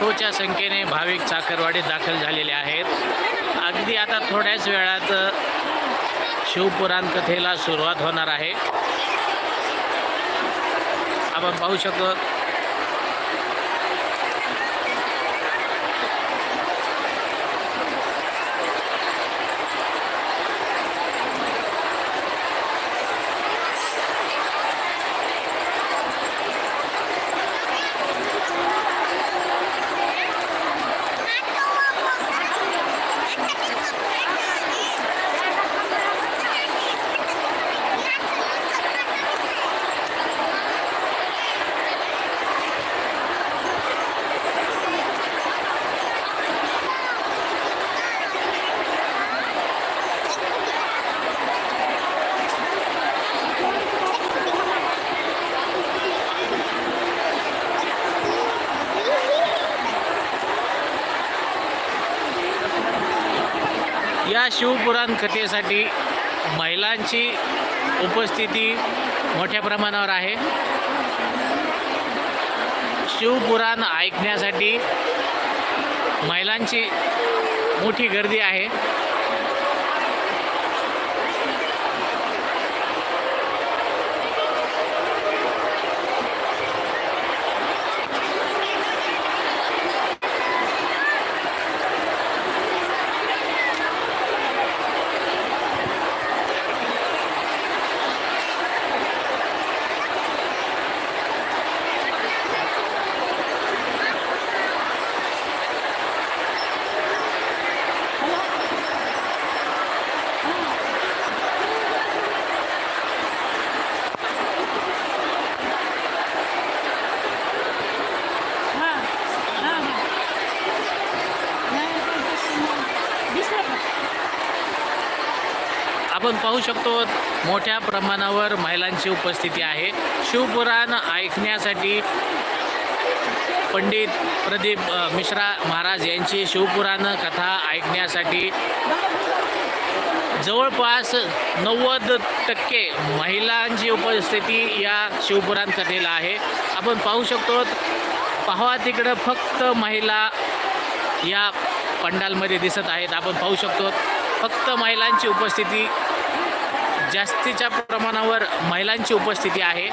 लाखोच्या संख्येने भाविक चाकरवाडीत दाखल झालेले आहेत. अगदी आता थोड्याच वेळात शिवपुराण कथेला सुरुवात होणार आहे. आपण पाहू शकतो या शिवपुराण कथेसाठी महिलांची उपस्थिती मोठ्या प्रमाणावर आहे. शिवपुराण ऐकण्यासाठी महिलांची मोठी गर्दी आहे. आपण पाहू शकतो मोठ्या प्रमाणावर महिलांची उपस्थिती आहे. शिवपुराण ऐकण्यासाठी पंडित प्रदीप मिश्रा महाराज यांची शिवपुराण कथा ऐकण्यासाठी जवळपास नव्वद टक्के महिलांची उपस्थिती या शिवपुराण कथेला आहे. आपण पाहू शकतो पाहावा तिकडं फक्त महिला या पंडालमध्ये दिसत आहेत. आपण पाहू शकतो फक्त महिलांची उपस्थिती जास्तीच्या प्रमाणावर महिलांची उपस्थिती आहे.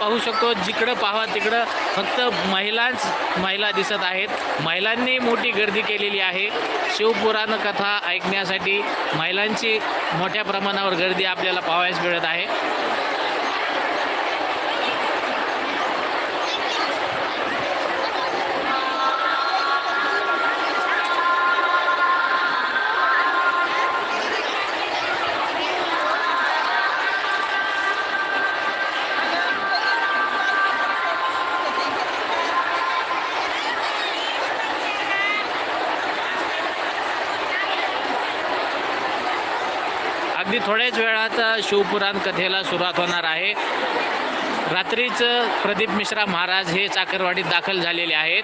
पाहू शकतो जिकडं पाहावा तिकडं फक्त महिलांच महिला दिसत आहेत. महिलांनी मोठी गर्दी केलेली आहे. शिवपुराण कथा ऐकण्यासाठी महिलांची मोठ्या प्रमाणावर गर्दी आपल्याला पाहावयास मिळत आहे. थोड्याच वेळात शिवपुराण कथेला सुरुवात होणार आहे. रात्रीच प्रदीप मिश्रा महाराज हे चाकरवाडीत दाखल झालेले आहेत.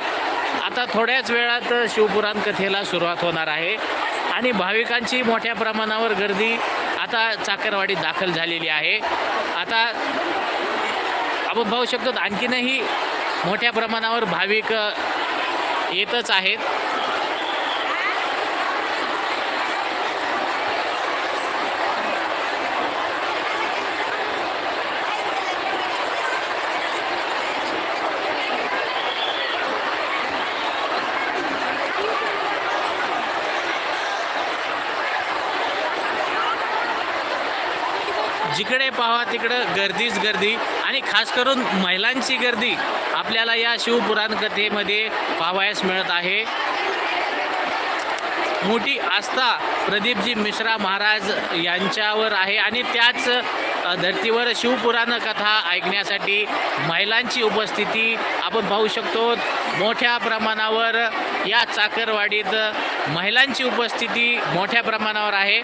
आता थोड्याच वेळात शिवपुराण कथेला सुरुवात होणार आहे. आणि भाविकांची मोठ्या प्रमाणावर गर्दी आता चाकरवाडीत दाखल झालेली आहे. आता आपण पाहू शकतो आणखीनही मोठ्या प्रमाणावर भाविक येतच आहेत. जिकडे पाहावा तिकडं गर्दीच गर्दी. आणि खास करून महिलांची गर्दी आपल्याला या शिवपुराण कथेमध्ये पाहावयास मिळत आहे. मोठी आस्था प्रदीपजी मिश्रा महाराज यांच्यावर आहे. आणि त्याच धर्तीवर शिवपुराण कथा ऐकण्यासाठी महिलांची उपस्थिती आपण पाहू शकतो. मोठ्या प्रमाणावर या चाकरवाडीत महिलांची उपस्थिती मोठ्या प्रमाणावर आहे.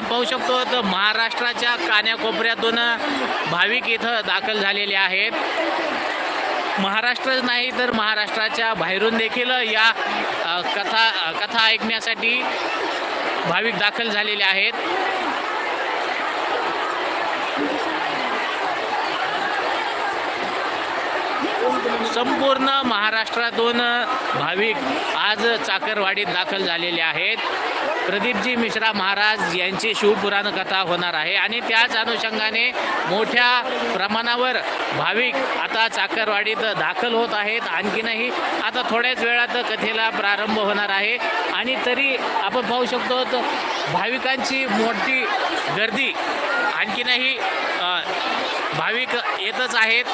आपण पाहू शकतो तर महाराष्ट्राच्या कान्याकोपऱ्यातून भाविक इथं दाखल झालेले आहेत. महाराष्ट्रच नाही तर महाराष्ट्राच्या बाहेरून देखील या कथा कथा ऐकण्यासाठी भाविक दाखल झालेले आहेत. संपूर्ण महाराष्ट्रातून भाविक आज चाकरवाडीत दाखल झालेले आहेत. प्रदीपजी मिश्रा महाराज यांची शिवपुराण कथा होणार आहे आणि त्याच अनुषंगाने मोठ्या प्रमाणावर भाविक आता चाकरवाडीत दाखल होत आहेत. आणखीनही आता थोड्याच वेळात कथेला प्रारंभ होणार आहे. आणि तरी आपण पाहू शकतो तर भाविकांची मोठी गर्दी आणखीनही भाविक येतच आहेत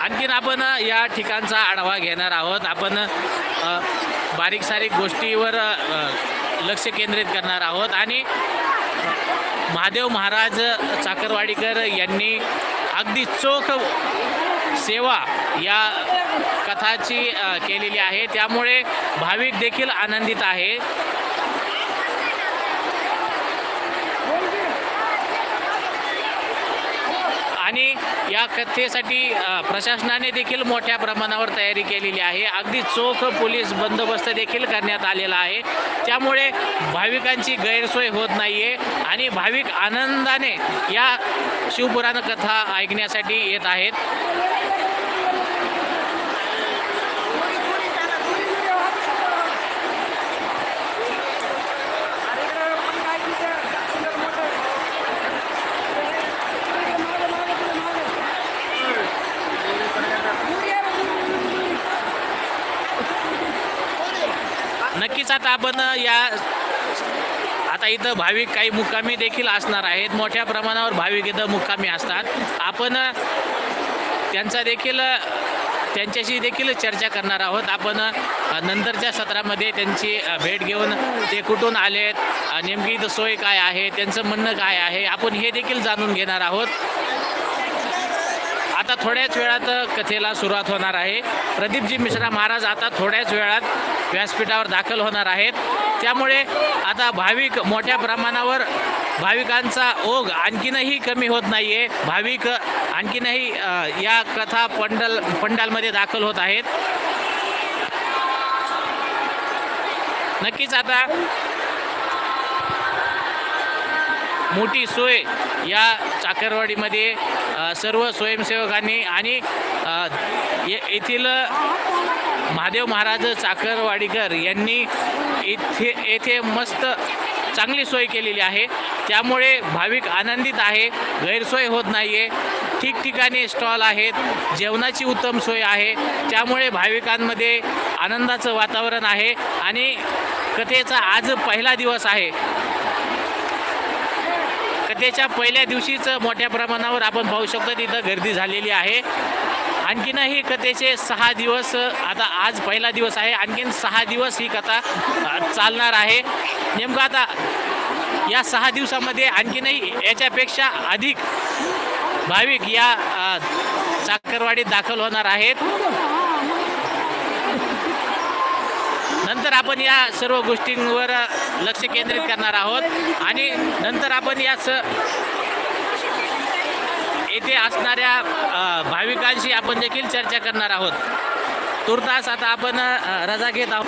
आणखीन आपण या ठिकाणचा आढावा घेणार आहोत. आपण बारीक सारीक गोष्टीवर लक्ष केंद्रित करणार आहोत. आणि महादेव महाराज चाकरवाडीकर यांनी अगदी चोख सेवा या कथाची केलेली आहे. त्यामुळे भाविक देखील आनंदित आहे आणि या कथेसाठी प्रशासनाने देखील मोठ्या प्रमाणावर तयारी केलेली आहे. अगदी चोख पोलीस बंदोबस्त देखील करण्यात आलेला आहे. त्यामुळे भाविकांची गैरसोय होत नाही आहे आणि भाविक आनंदाने या शिवपुराण कथा ऐकण्यासाठी येत आहेत. दिवसात आपण या आता इथं भाविक काही मुक्कामी देखील असणार आहेत. मोठ्या प्रमाणावर भाविक इथं मुक्कामी असतात. आपण त्यांचा देखील त्यांच्याशी देखील चर्चा करणार आहोत. आपण नंतरच्या सत्रामध्ये त्यांची भेट घेऊन ते कुठून आलेत नेमकी इथं सोय काय आहे त्यांचं म्हणणं काय आहे आपण हे देखील जाणून घेणार आहोत. आता थोड्याच वेळात कथेला सुरुवात होणार आहे. प्रदीपजी मिश्रा महाराज आता थोड्याच वेळात व्यासपीठावर दाखल होणार आहेत. त्यामुळे आता भाविक मोठ्या प्रमाणावर भाविकांचा ओघ आणखीनही कमी होत नाही आहे भाविक आणखीनही या कथा पंडल पंडालमध्ये दाखल होत आहेत. नक्कीच आता मोठी सोय या चाकरवाडीमध्ये सर्व स्वयंसेवकांनी आणि ये- येथील महादेव महाराज चाकरवाडीकर यांनी इथे येथे मस्त चांगली सोय केलेली आहे. त्यामुळे भाविक आनंदित आहे गैरसोय होत नाही आहे ठिकठिकाणी स्टॉल आहेत जेवणाची उत्तम सोय आहे. त्यामुळे भाविकांमध्ये आनंदाचं वातावरण आहे आणि कथेचा आज पहिला दिवस आहे. कथेच्या पहिल्या दिवशीच मोठ्या प्रमाणावर आपण पाहू शकतो तिथं गर्दी झालेली आहे. आणखीनही कथेचे सहा दिवस आता आज पहिला दिवस आहे. आणखीन सहा दिवस ही कथा चालणार आहे. नेमकं आता या सहा दिवसामध्ये आणखीनही याच्यापेक्षा अधिक भाविक या साखरवाडीत चाकरवाडीत दाखल होणार आहेत. नंतर आपण या सर्व गोष्टींवर लक्ष केंद्रित करणार आहोत. आणि नंतर आपण याच येथे असणाऱ्या भाविकांशी आपण देखील चर्चा करणार आहोत. तुर्तास आता आपण रजा घेत आहोत.